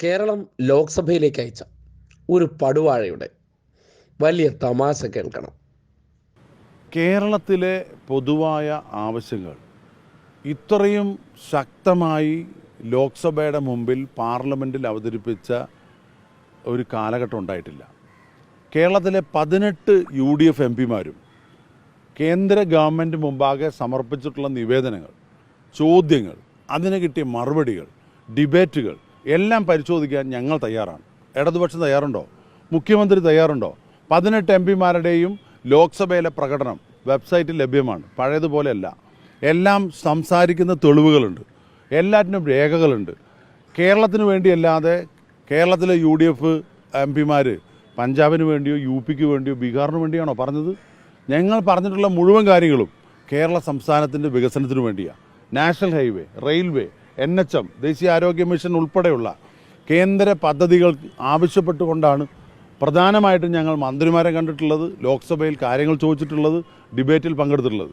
കേരളം ലോക്സഭയിലേക്ക് അയച്ച ഒരു പടുവാഴയുടെ വലിയ തമാശ കേൾക്കണം. കേരളത്തിലെ പൊതുവായ ആവശ്യങ്ങൾ ഇത്രയും ശക്തമായി ലോക്സഭയുടെ മുമ്പിൽ പാർലമെന്റിൽ അവതരിപ്പിച്ച ഒരു കാലഘട്ടം ഉണ്ടായിട്ടില്ല. കേരളത്തിലെ പതിനെട്ട് യു ഡി എഫ് എം പിമാരും കേന്ദ്ര ഗവൺമെന്റ് മുമ്പാകെ സമർപ്പിച്ചിട്ടുള്ള നിവേദനങ്ങൾ ചോദ്യങ്ങൾ അതിന് കിട്ടിയ മറുപടികൾ ഡിബേറ്റുകൾ എല്ലാം പരിശോധിക്കാൻ ഞങ്ങൾ തയ്യാറാണ്. ഇടതുപക്ഷം തയ്യാറുണ്ടോ? മുഖ്യമന്ത്രി തയ്യാറുണ്ടോ? പതിനെട്ട് എം പിമാരുടെയും ലോക്സഭയിലെ പ്രകടനം വെബ്സൈറ്റിൽ ലഭ്യമാണ്. പഴയതുപോലെയല്ല. എല്ലാം സംസാരിക്കുന്ന തെളിവുകളുണ്ട്. എല്ലാറ്റിനും രേഖകളുണ്ട്. കേരളത്തിന് വേണ്ടിയല്ലാതെ കേരളത്തിലെ യു ഡി എഫ് എം പിമാർ പഞ്ചാബിന് വേണ്ടിയോ യു പിക്ക് വേണ്ടിയോ ബീഹാറിന് വേണ്ടിയാണോ പറഞ്ഞത്? ഞങ്ങൾ പറഞ്ഞിട്ടുള്ള മുഴുവൻ കാര്യങ്ങളും കേരള സംസ്ഥാനത്തിന്റെ വികസനത്തിന് വേണ്ടിയാണ് national highway railway N H M ദേശീയ ആരോഗ്യ മിഷൻ ഉൾപ്പെടെയുള്ള കേന്ദ്ര പദ്ധതികൾ ആവശ്യപ്പെട്ടുകൊണ്ടാണ് പ്രധാനമായിട്ടും ഞങ്ങൾ മന്ത്രിമാരെ കണ്ടിട്ടുള്ളത് ലോക്സഭയിൽ കാര്യങ്ങൾ ചോദിച്ചിട്ടുള്ളത് ഡിബേറ്റിൽ പങ്കെടുത്തിട്ടുള്ളത്.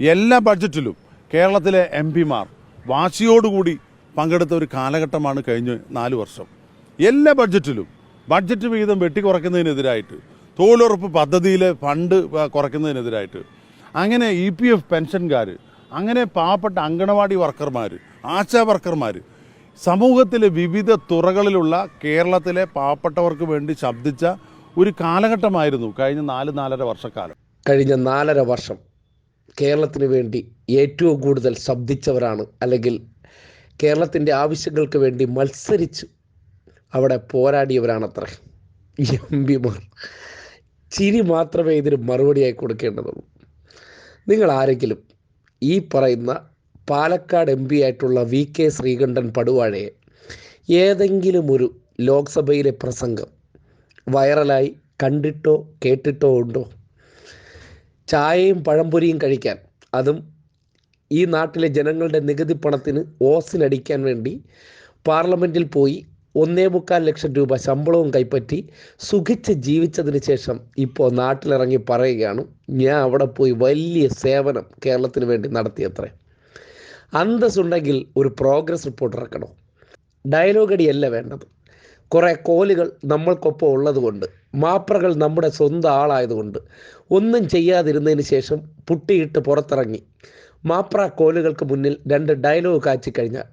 എല്ലാ ബഡ്ജറ്റിലും കേരളത്തിലെ എം പിമാർ വാശിയോടുകൂടി പങ്കെടുത്ത ഒരു കാലഘട്ടമാണ് കഴിഞ്ഞ നാല് വർഷം. എല്ലാ ബഡ്ജറ്റിലും ബഡ്ജറ്റ് വിഹിതം വെട്ടിക്കുറയ്ക്കുന്നതിനെതിരായിട്ട് തൊഴിലുറപ്പ് പദ്ധതിയിലെ ഫണ്ട് കുറയ്ക്കുന്നതിനെതിരായിട്ട് അങ്ങനെ ഇ പി എഫ് പെൻഷൻകാർ അങ്ങനെ പാവപ്പെട്ട അങ്കണവാടി വർക്കർമാർ ആശാ വർക്കർമാർ സമൂഹത്തിലെ വിവിധ തുറകളിലുള്ള കേരളത്തിലെ പാവപ്പെട്ടവർക്ക് വേണ്ടി ശബ്ദിച്ച ഒരു കാലഘട്ടമായിരുന്നു കഴിഞ്ഞ നാല് നാലര വർഷക്കാലം. കഴിഞ്ഞ നാലര വർഷം കേരളത്തിന് വേണ്ടി ഏറ്റവും കൂടുതൽ ശബ്ദിച്ചവരാണ് അല്ലെങ്കിൽ കേരളത്തിന്റെ ആവശ്യങ്ങൾക്ക് വേണ്ടി മത്സരിച്ച് അവിടെ പോരാടിയവരാണ് അത്ര എം പിമാർ ചിരി മാത്രമേ ഇതിന് മറുപടിയായി കൊടുക്കേണ്ടതുള്ളൂ. നിങ്ങൾ ആരെങ്കിലും ഈ പറയുന്ന പാലക്കാട് എം പി ആയിട്ടുള്ള വി കെ ശ്രീകണ്ഠൻ പടുവാഴയെ ഏതെങ്കിലും ഒരു ലോക്സഭയിലെ പ്രസംഗം വൈറലായി കണ്ടിട്ടോ കേട്ടിട്ടോ ഉണ്ടോ? ചായയും പഴംപൊരിയും കഴിക്കാൻ അതും ഈ നാട്ടിലെ ജനങ്ങളുടെ നികുതി പണത്തിന് ഓസിലടിക്കാൻ വേണ്ടി പാർലമെന്റിൽ പോയി ഒന്നേ മുക്കാൽ ലക്ഷം രൂപ ശമ്പളവും കൈപ്പറ്റി സുഖിച്ച് ജീവിച്ചതിന് ശേഷം ഇപ്പോൾ നാട്ടിലിറങ്ങി പറയുകയാണ് ഞാൻ അവിടെ പോയി വലിയ സേവനം കേരളത്തിന് വേണ്ടി നടത്തിയത്രേ. അന്തസ്സുണ്ടെങ്കിൽ ഒരു പ്രോഗ്രസ് റിപ്പോർട്ട് ഇറക്കണം. ഡയലോഗ് അടിയല്ല വേണ്ടത്. കുറേ കോലുകൾ നമ്മൾക്കൊപ്പം ഉള്ളതുകൊണ്ട് മാപ്രകൾ നമ്മുടെ സ്വന്തം ആളായതുകൊണ്ട് ഒന്നും ചെയ്യാതിരുന്നതിന് ശേഷം പുട്ടിയിട്ട് പുറത്തിറങ്ങി. മാപ്ര കോലുകൾക്ക് മുന്നിൽ രണ്ട് ഡയലോഗ് കാച്ചിക്കഴിഞ്ഞാൽ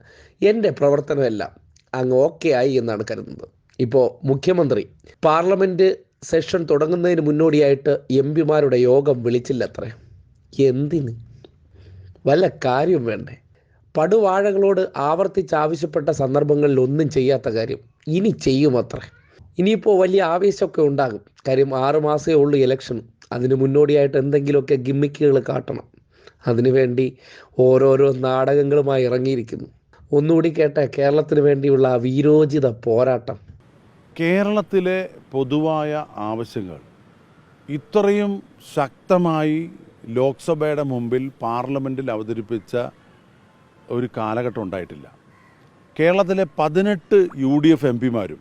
എന്റെ പ്രവർത്തനമെല്ലാം അങ്ങ് ഓക്കെ ആയി എന്നാണ് കരുതുന്നത്. ഇപ്പോൾ മുഖ്യമന്ത്രി പാർലമെന്റ് സെഷൻ തുടങ്ങുന്നതിന് മുന്നോടിയായിട്ട് എം പിമാരുടെ യോഗം വിളിച്ചില്ലത്രേ? എന്തിന്? വല്ല കാര്യം വേണ്ടേ? പടുവാഴകളോട് ആവർത്തിച്ച് ആവശ്യപ്പെട്ട സന്ദർഭങ്ങളിൽ ഒന്നും ചെയ്യാത്ത കാര്യം. ഇനി ചെയ്യുമത്രേ ഇനിയിപ്പോൾ വലിയ ആവേശമൊക്കെ ഉണ്ടാകും. കാര്യം ആറ് മാസമേ ഉള്ളൂ ഇലക്ഷൻ അതിന് മുന്നോടിയായിട്ട് എന്തെങ്കിലുമൊക്കെ ഗിമ്മിക്കുകൾ കാട്ടണം. അതിനുവേണ്ടി ഓരോരോ നാടകങ്ങളുമായി ഇറങ്ങിയിരിക്കുന്നു. ഒന്നുകൂടി കേട്ടെ കേരളത്തിന് വേണ്ടിയുള്ള ആ വീരോചിത പോരാട്ടം. കേരളത്തിലെ പൊതുവായ ആവശ്യങ്ങൾ. ഇത്രയും ശക്തമായി ലോക്സഭയുടെ മുമ്പിൽ പാർലമെന്റിൽ അവതരിപ്പിച്ച ഒരു കാലഘട്ടം ഉണ്ടായിട്ടില്ല. കേരളത്തിലെ പതിനെട്ട് യു ഡി എഫ് എം പിമാരും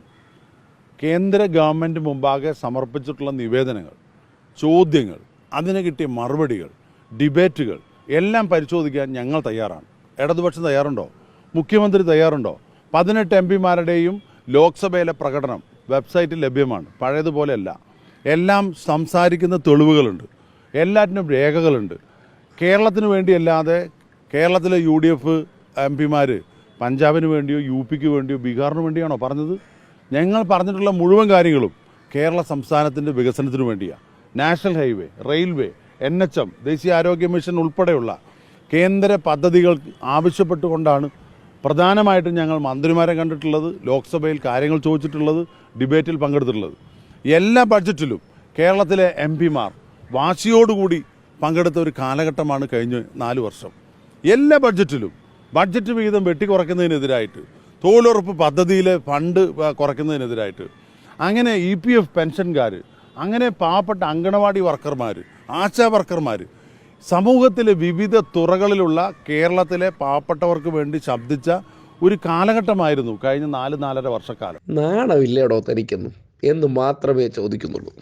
കേന്ദ്ര ഗവൺമെന്റ് മുമ്പാകെ സമർപ്പിച്ചിട്ടുള്ള നിവേദനങ്ങൾ ചോദ്യങ്ങൾ അതിന് കിട്ടിയ മറുപടികൾ ഡിബേറ്റുകൾ എല്ലാം പരിശോധിക്കാൻ ഞങ്ങൾ തയ്യാറാണ്. ഇടതുപക്ഷം തയ്യാറുണ്ടോ? മുഖ്യമന്ത്രി തയ്യാറുണ്ടോ? പതിനെട്ട് എം പിമാരുടെയും ലോക്സഭയിലെ പ്രകടനം വെബ്സൈറ്റിൽ ലഭ്യമാണ്. പഴയതുപോലെയല്ല. എല്ലാം സംസാരിക്കുന്ന തെളിവുകളുണ്ട്. എല്ലാറ്റിനും രേഖകളുണ്ട്. കേരളത്തിന് വേണ്ടിയല്ലാതെ കേരളത്തിലെ യു ഡി എഫ് എം പിമാർ പഞ്ചാബിന് വേണ്ടിയോ യു പിക്ക് വേണ്ടിയോ ബീഹാറിന് വേണ്ടിയാണോ പറഞ്ഞത്? ഞങ്ങൾ പറഞ്ഞിട്ടുള്ള മുഴുവൻ കാര്യങ്ങളും കേരള സംസ്ഥാനത്തിന്റെ വികസനത്തിന് വേണ്ടിയാണ് national highway railway N H M ദേശീയ ആരോഗ്യ മിഷൻ ഉൾപ്പെടെയുള്ള കേന്ദ്ര പദ്ധതികൾ ആവശ്യപ്പെട്ടുകൊണ്ടാണ് പ്രധാനമായിട്ടും ഞങ്ങൾ മന്ത്രിമാരെ കണ്ടിട്ടുള്ളത് ലോക്സഭയിൽ കാര്യങ്ങൾ ചോദിച്ചിട്ടുള്ളത് ഡിബേറ്റിൽ പങ്കെടുത്തിട്ടുള്ളത്. എല്ലാ ബഡ്ജറ്റിലും കേരളത്തിലെ എം പിമാർ വാശിയോടുകൂടി പങ്കെടുത്ത ഒരു കാലഘട്ടമാണ് കഴിഞ്ഞ നാല് വർഷം. എല്ലാ ബഡ്ജറ്റിലും ബഡ്ജറ്റ് വിഹിതം വെട്ടിക്കുറയ്ക്കുന്നതിനെതിരായിട്ട് തൊഴിലുറപ്പ് പദ്ധതിയിലെ ഫണ്ട് കുറയ്ക്കുന്നതിനെതിരായിട്ട് അങ്ങനെ ഇ പി എഫ് പെൻഷൻകാർ അങ്ങനെ പാവപ്പെട്ട അങ്കണവാടി വർക്കർമാർ ആശാ വർക്കർമാർ സമൂഹത്തിലെ വിവിധ തുറകളിലുള്ള കേരളത്തിലെ പാവപ്പെട്ടവർക്ക് വേണ്ടി ശബ്ദിച്ച ഒരു കാലഘട്ടമായിരുന്നു കഴിഞ്ഞ നാല് നാലര വർഷക്കാലം. നാണമില്ലേടോ തനിക്കെന്നും? എന്ന് മാത്രമേ ചോദിക്കുന്നുള്ളൂ.